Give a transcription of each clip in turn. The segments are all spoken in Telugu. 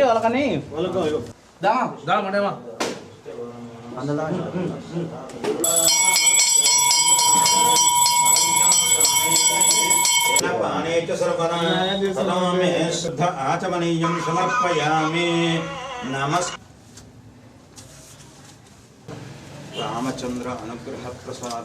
వాళ్ళకని దామా దామంటేమా పానే చ సర్వదా శుద్ధ ఆచమనీయం సమర్పయామి. నమస్ రామచంద్ర అనుగ్రహ ప్రసాద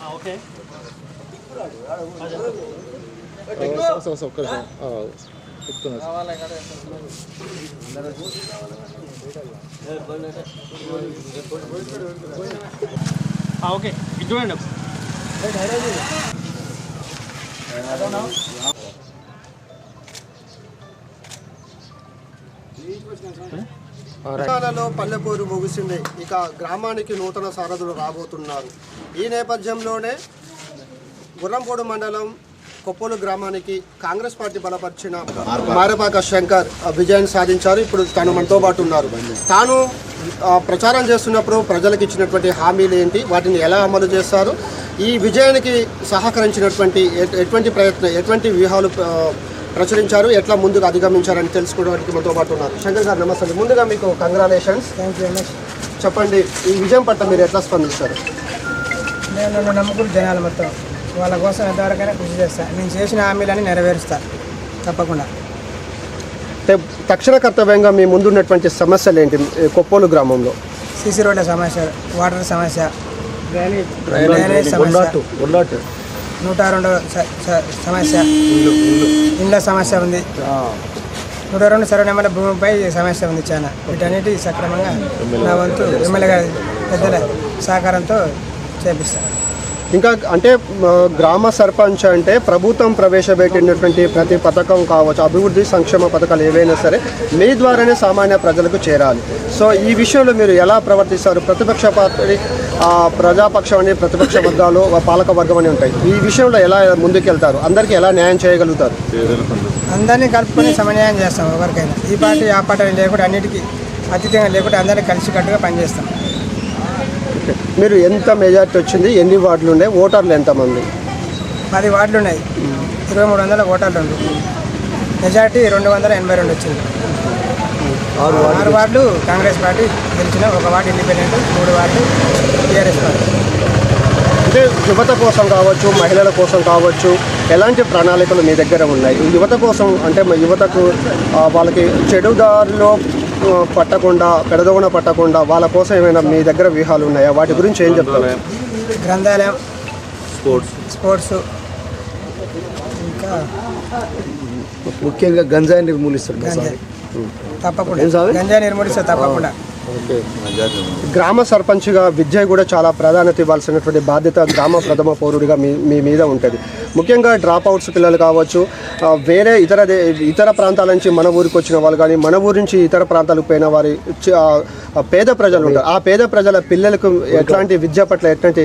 아, 오케이. 맞아. 어, 써, 써, 그래. 어, 끝끝났어. 나와라, 가래. 아, 오케이. 이쪽에 I don't know. Huh? తెలంగాణలో పల్లెపూరు ముగిసింది. ఇక గ్రామానికి నూతన సారథులు రాబోతున్నారు. ఈ నేపథ్యంలోనే గుర్రంపోడు మండలం కొప్పోలు గ్రామానికి కాంగ్రెస్ పార్టీ బలపరిచిన మారపాక. శంకర్ విజయం సాధించారు. ఇప్పుడు తాను మనతో పాటు ఉన్నారు. తాను ప్రచారం చేస్తున్నప్పుడు ప్రజలకు ఇచ్చినటువంటి హామీలు ఏంటి? వాటిని ఎలా అమలు చేస్తారు? ఈ విజయానికి సహకరించినటువంటి ఎట్- ఎటువంటి ప్రయత్నం ఎటువంటి వ్యూహాలు ప్రచురించారు. ఎట్లా ముందుకు అధిగమించారని తెలుసుకోవడానికి మనతో పాటు ఉన్నారు. శంకర్ గారు నమస్తే అండి. ముందుగా మీకు కంగ్రాలేషన్స్. థ్యాంక్ యూ మచ్ చెప్పండి ఈ విజయం పట్ల మీరు ఎట్లా స్పందిస్తారు? నేను నన్ను నమ్ముకుని జనాలు మొత్తం వాళ్ళ కోసం ఎంతవరకైనా కృషి చేస్తాను నేను చేసిన హామీలని నెరవేరుస్తా. తప్పకుండా. తక్షణ కర్తవ్యంగా మీ ముందున్నటువంటి సమస్యలు ఏంటి? కొప్పోలు గ్రామంలో. సీసీ రోడ్ల సమస్య వాటర్ సమస్య డ్రైనేజ్ సమస్య. నూట రెండు స- స- సమస్య. ఇండ్ల సమస్య ఉంది. నూట రెండు సర్వ నెంబర్ల భూమిపై సమస్య ఉంది చాలా వీటన్నిటి సక్రమంగా నా వంతు ఎమ్మెల్యే గారి పెద్దల సహకారంతో చేపిస్తాను ఇంకా అంటే గ్రామ సర్పంచ్ అంటే ప్రభుత్వం ప్రవేశపెట్టినటువంటి ప్రతి పథకం కావచ్చు అభివృద్ధి సంక్షేమ పథకాలు ఏవైనా సరే మీ ద్వారానే సామాన్య ప్రజలకు చేరాలి. సో ఈ విషయంలో మీరు ఎలా ప్రవర్తిస్తారు? ప్రతిపక్ష పార్టీ ప్రజాపక్షం అని ప్రతిపక్ష వర్గాలు పాలక వర్గం అని ఉంటాయి. ఈ విషయంలో ఎలా ముందుకెళ్తారు? అందరికీ ఎలా న్యాయం చేయగలుగుతారు? అందరినీ కలుపుకొని సమన్యాయం చేస్తాం ఎవరికైనా. ఈ పార్టీ ఆ పార్టీ లేకుండా అన్నిటికీ అతీతంగా లేకుండా అందరినీ కలిసికట్టుగా పనిచేస్తాం. మీరు ఎంత మెజార్టీ వచ్చింది? ఎన్ని వార్డులు ఉండే ఓటర్లు ఎంతమంది? పది వార్డులు ఉన్నాయి. ఇరవై మూడు వందల ఓటర్లు ఉంది మెజార్టీ రెండు వందల ఎనభై రెండు వచ్చింది. ఆరు వార్డులు. కాంగ్రెస్ పార్టీ గెలిచిన ఒక వార్డు ఇండిపెండెంట్ మూడు వార్డులు టీఆర్ఎస్ పార్టీ. అంటే యువత కోసం కావచ్చు మహిళల కోసం కావచ్చు ఎలాంటి ప్రణాళికలు మీ దగ్గర ఉన్నాయి? యువత కోసం అంటే యువతకు వాళ్ళకి చెడు దారిలో ఆ, పట్టకుండా పెడదోవన పట్టకుండా వాళ్ళ కోసం ఏమైనా మీ దగ్గర వ్యూహాలు ఉన్నాయా? వాటి గురించి ఏం చెప్తారు? గ్రంథాలయం. స్పోర్ట్స్. స్పోర్ట్స్. ఇంకా ముఖ్యంగా గంజాయి నిర్మూలిస్తారు గంజాయి. తప్పకుండా. గంజాయి నిర్మూలిస్తే తప్పకుండా. గ్రామ సర్పంచ్గా విద్య కూడా చాలా ప్రాధాన్యత ఇవ్వాల్సినటువంటి బాధ్యత గ్రామ ప్రథమ పౌరుడిగా మీ మీ మీద ఉంటుంది. ముఖ్యంగా డ్రాప్ అవుట్స్ పిల్లలు కావచ్చు వేరే ఇతర దే- ఇతర ప్రాంతాల నుంచి మన ఊరికి వచ్చిన వాళ్ళు కానీ మన ఊరి నుంచి ఇతర ప్రాంతాలకు పోయిన వారి పేద ప్రజలు ఉంటారు. ఆ పేద ప్రజల పిల్లలకు ఎట్లాంటి విద్య పట్ల ఎట్లాంటి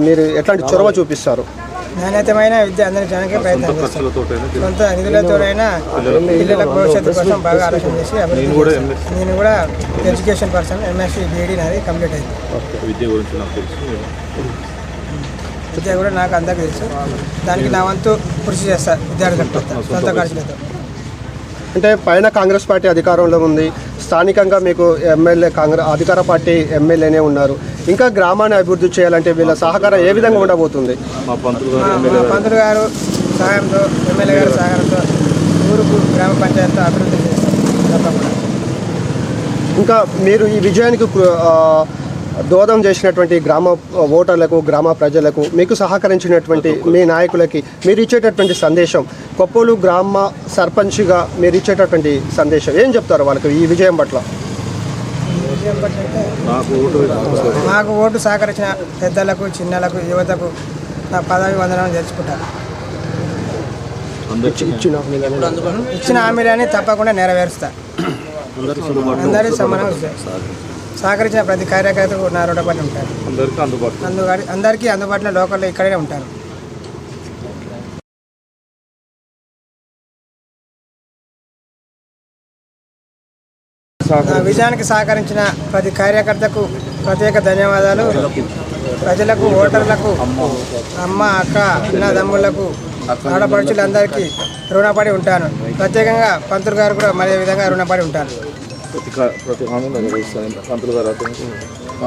మీరు ఎట్లాంటి చొరవ చూపిస్తారు? నాణ్యతమైన విద్య అందించడానికి ప్రయత్నం సొంత నిధులతోనైనా పిల్లల భవిష్యత్తు కోసం బాగా ఆలోచన చేసి. నేను కూడా ఎడ్యుకేషన్ పర్సన్ ఎంఎస్సీ బీఈడీ నాది కంప్లీట్ అయింది. విద్య గురించి నాకు తెలుసు. విద్య కూడా నాకు అందరికీ తెలుసు. దానికి నా వంతు కృషి చేస్తా విద్యార్థులకు సొంత ఖర్చులతో. అంటే పైన కాంగ్రెస్ పార్టీ అధికారంలో ఉంది. స్థానికంగా మీకు ఎమ్మెల్యే కాంగ్రెస్ అధికార పార్టీ ఎమ్మెల్యేనే ఉన్నారు. ఇంకా గ్రామాన్ని అభివృద్ధి చేయాలంటే వీళ్ళ సహకారం ఏ విధంగా ఉండబోతుంది? మా పంతులు మా గారు. సహాయంతో ఎమ్మెల్యే గారి సహాయంతో ఊరుకు గ్రామ పంచాయతీ అభివృద్ధి చేస్తాం. ఇంకా మీరు ఈ విజయానికి దోహదం చేసినటువంటి గ్రామ ఓటర్లకు గ్రామ ప్రజలకు మీకు సహకరించినటువంటి మీ నాయకులకి మీరు ఇచ్చేటటువంటి సందేశం. కొప్పోలు గ్రామ సర్పంచ్గా మీరు ఇచ్చేటటువంటి సందేశం. ఏం చెప్తారు వాళ్ళకి ఈ విజయం పట్ల? నాకు ఓటు వేసి మాకు ఓటు సహకరించిన పెద్దలకు చిన్నలకు యువతకు నా పదవి వందనం తెలుసుకుంటాను అందరికీ ఇచ్చిన ఇచ్చిన హామీలని తప్పకుండా నెరవేరుస్తా. అందరి సమానం. సహకరించిన ప్రతి కార్యకర్తకు నా రూఢపడి ఉంటారు. అందరికీ అందుబాటులో. అందుకని అందరికీ అందుబాటులో లోకల్లో ఇక్కడే ఉంటారు. విజయానికి సహకరించిన ప్రతి కార్యకర్తకు ప్రత్యేక ధన్యవాదాలు. ప్రజలకు ఓటర్లకు అమ్మ అక్క అన్నదమ్ములకు ఆడపడుచులందరికీ రుణపడి ఉంటాను. ప్రత్యేకంగా పంతులు గారు కూడా మరే విధంగా రుణపడి ఉంటాను ప్రతి కా- ప్రతి హామీ నెరవేరుస్తాను పంతులు గారు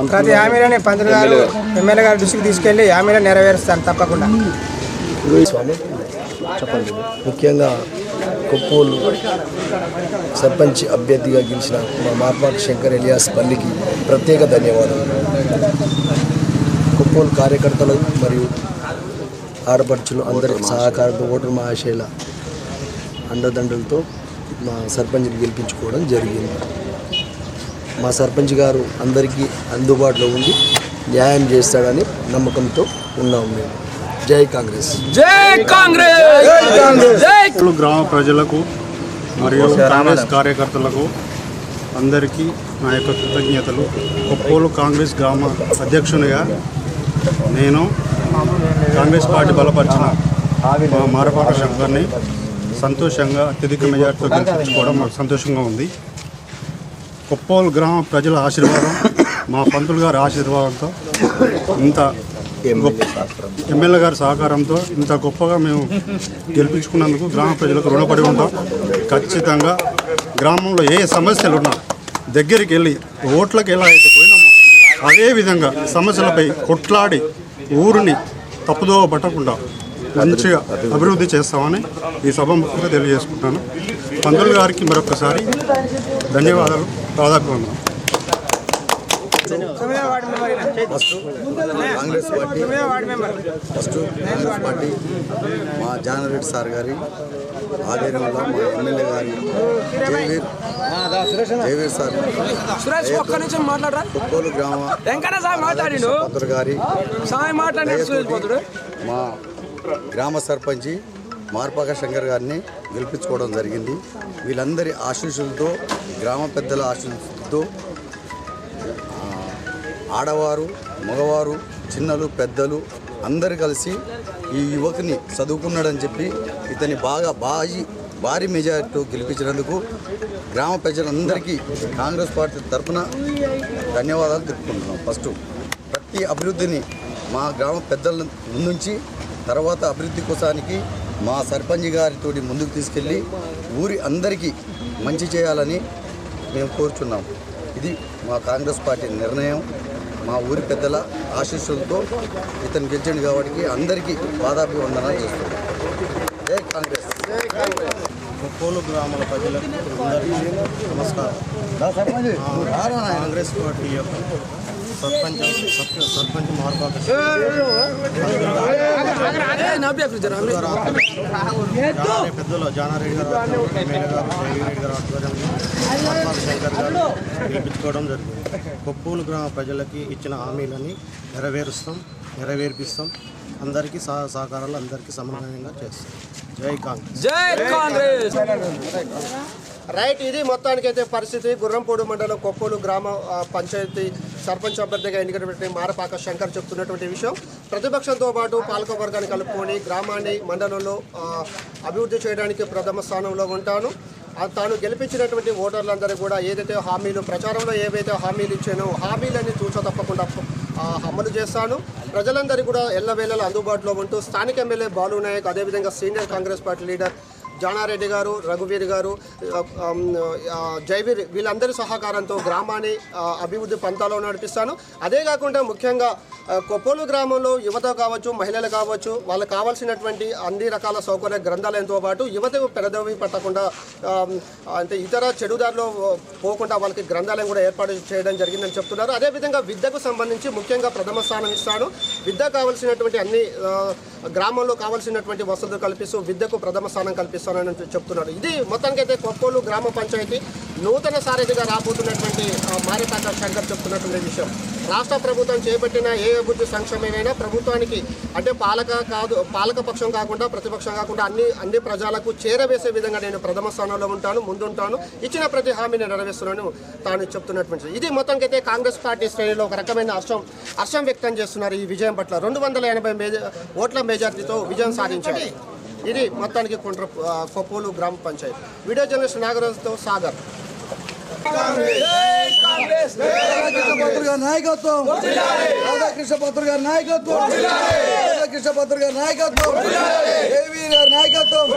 ప్రతి హామీలని పంతులు గారు ఎమ్మెల్యే గారు దృష్టికి తీసుకెళ్ళి హామీలను నెరవేరుస్తాను తప్పకుండా. ముఖ్యంగా కొప్పోలు సర్పంచ్ అభ్యర్థిగా గెలిచిన మా మార్పాటి శంకర్ ఎలియాస్ పల్లికి ప్రత్యేక ధన్యవాదాలు. కొప్పోలు కార్యకర్తలు మరియు ఆడపడుచులు అందరి సహకారంతో ఓటర్ మహాశైల అండదండలతో మా సర్పంచ్ని గెలిపించుకోవడం జరిగింది. మా సర్పంచ్ గారు అందరికీ అందుబాటులో ఉండి న్యాయం చేస్తాడని నమ్మకంతో ఉన్నాము మేము. జై కాంగ్రెస్. కొప్పోలు గ్రామ ప్రజలకు మరియు కాంగ్రెస్ కార్యకర్తలకు అందరికీ నా యొక్క కృతజ్ఞతలు. కొప్పోలు కాంగ్రెస్ గ్రామ అధ్యక్షునిగా నేను కాంగ్రెస్ పార్టీ బలపరిచిన మా మారపాక శంకర్ని సంతోషంగా అత్యధిక మెజార్టీతో గెలిపించుకోవడం మాకు సంతోషంగా ఉంది. కొప్పోలు గ్రామ ప్రజల ఆశీర్వాదం మా పంతులు గారి ఆశీర్వాదంతో ఇంత గొప్ప ఎమ్మెల్యే గారి సహకారంతో ఇంత గొప్పగా మేము గెలిపించుకున్నందుకు గ్రామ ప్రజలకు రుణపడి ఉంటాం. ఖచ్చితంగా గ్రామంలో ఏ సమస్యలు ఉన్నా దగ్గరికి వెళ్ళి ఓట్లకు ఎలా అయితే పోయినామో అదే విధంగా సమస్యలపై కొట్లాడి ఊరిని తప్పుదోవ పట్టకుండా మంచిగా అభివృద్ధి చేస్తామని ఈ సభముఖంగా తెలియజేసుకుంటాను. పంతులు గారికి మరొకసారి ధన్యవాదాలు. దాదాపు ఈయన. Congress party first Congress party మా జానరెడ్డి సార్ గారి ఆధ్వర్యంలో మా ఎమ్మెల్యే గారి జయవీర్ జయవీర్ సార్ సురేష్ ఒక్క నిమిషం మాట్లాడరా? కొప్పోలు గ్రామ గారి మా గ్రామ సర్పంచి మార్పాక శంకర్ గారిని గెలిపించుకోవడం జరిగింది. వీళ్ళందరి ఆశీస్సులతో గ్రామ పెద్దల ఆశీస్సులతో ఆడవారు మగవారు చిన్నలు పెద్దలు అందరు కలిసి ఈ యువకుని చదువుకున్నాడని చెప్పి ఇతని బాగా భారీ భారీ మెజార్టీ గెలిపించినందుకు గ్రామ ప్రజలందరికీ కాంగ్రెస్ పార్టీ తరఫున ధన్యవాదాలు తెలుపుకుంటున్నాం. ఫస్ట్ ప్రతి అభివృద్ధిని మా గ్రామ పెద్దల ముందుంచి తర్వాత అభివృద్ధి కోసానికి మా సర్పంచ్ గారితో ముందుకు తీసుకెళ్ళి ఊరి అందరికీ మంచి చేయాలని మేము కోరుచున్నాం ఇది మా కాంగ్రెస్ పార్టీ నిర్ణయం మా ఊరి పెద్దల ఆశీస్సులతో ఇతను గెలిచండి కాబట్టి అందరికీ పాదాభివందనాలు చేస్తున్నాం జై కాంగ్రెస్ గ్రామాల ప్రజలకు నమస్కారం కాంగ్రెస్ పార్టీ యొక్క సర్పంచ్ సర్ప- సర్పంచ్ జానారెడ్డి పెద్దలు జానారెడ్డి గారు శంకర్ గారు గెలిపించుకోవడం జరిగింది. కొప్పూలు గ్రామ ప్రజలకి ఇచ్చిన హామీలని నెరవేరుస్తాం నెరవేర్పిస్తాం. అందరికీ సహ సహకారాలు అందరికీ సమన్వయంగా చేస్తాం. జై కాంగ్రెస్. జై కాంగ్రెస్. రైట్ ఇది మొత్తానికైతే పరిస్థితి. గుర్రంపూడు మండలం కొప్పోలు గ్రామ పంచాయతీ సర్పంచ్ అభ్యర్థిగా ఎన్నికటువంటి మారపాక శంకర్ చెప్తున్నటువంటి విషయం. ప్రతిపక్షంతో పాటు పాలకవర్గాన్ని కలుపుకొని గ్రామాన్ని మండలంలో అభివృద్ధి చేయడానికి ప్రథమ స్థానంలో ఉంటాను. తాను గెలిపించినటువంటి ఓటర్లందరూ కూడా ఏదైతే హామీలు ప్రచారంలో ఏవైతే హామీలు ఇచ్చానో హామీలన్నీ చూసా తప్పకుండా అమలు చేస్తాను. ప్రజలందరికీ కూడా ఎల్లవేళలా అందుబాటులో ఉంటూ స్థానిక ఎమ్మెల్యే బాలు నాయక్ అదేవిధంగా senior Congress party leader Jana Reddy garu రఘువీర్ గారు జైవీర్ వీళ్ళందరి సహకారంతో గ్రామాన్ని అభివృద్ధి పంతాలో నడిపిస్తాను. అదే కాకుండా ముఖ్యంగా కొప్పోలు గ్రామంలో యువత కావచ్చు మహిళలు కావచ్చు వాళ్ళకి కావాల్సినటువంటి అన్ని రకాల సౌకర్య గ్రంథాలయంతో పాటు యువతకు పెదవి పట్టకుండా అంటే ఇతర చెడుదారిలో పోకుండా వాళ్ళకి గ్రంథాలయం కూడా ఏర్పాటు చేయడం జరిగిందని చెప్తున్నారు. అదేవిధంగా విద్యకు సంబంధించి ముఖ్యంగా ప్రథమ స్థానం ఇస్తాను. విద్య కావాల్సినటువంటి అన్ని గ్రామంలో కావాల్సినటువంటి వసతులు కల్పిస్తూ విద్యకు ప్రథమ స్థానం కల్పిస్తానని చెప్తున్నారు. ఇది మొత్తానికైతే కొప్పోలు గ్రామ పంచాయతీ నూతన సారథిగా రాబోతున్నటువంటి మారేతాక శంకర్ చెప్తున్నటువంటి విషయం. రాష్ట్ర ప్రభుత్వం చేపట్టిన ఏ అభివృద్ధి సంక్షేమమైనా ప్రభుత్వానికి అంటే పాలక కాదు పాలక పక్షం కాకుండా ప్రతిపక్షం కాకుండా అన్ని అన్ని ప్రజలకు చేరవేసే విధంగా నేను ప్రథమ స్థానంలో ఉంటాను ముందుంటాను ఇచ్చిన ప్రతి హామీని నెరవేరుస్తున్నాను తాను చెప్తున్నటువంటి ఇది మొత్తానికైతే కాంగ్రెస్ పార్టీ శ్రేణిలో ఒక రకమైన హర్షం హర్షం వ్యక్తం చేస్తున్నారు ఈ విజయం పట్ల. రెండు వందల ఎనభై ఓట్ల మెజార్టీతో విజయం సాధించారు. ఇది మొత్తానికి కొండ కొప్పోలు గ్రామ పంచాయత్. వీడియో జర్నలిస్ట్ నాగరాజుతో సాగర్. నాయకత్వం. రాధాకృష్ణ పత్రుడు నాయకత్వం. రాధాకృష్ణ పత్రుడు నాయకత్వం నాయకత్వం.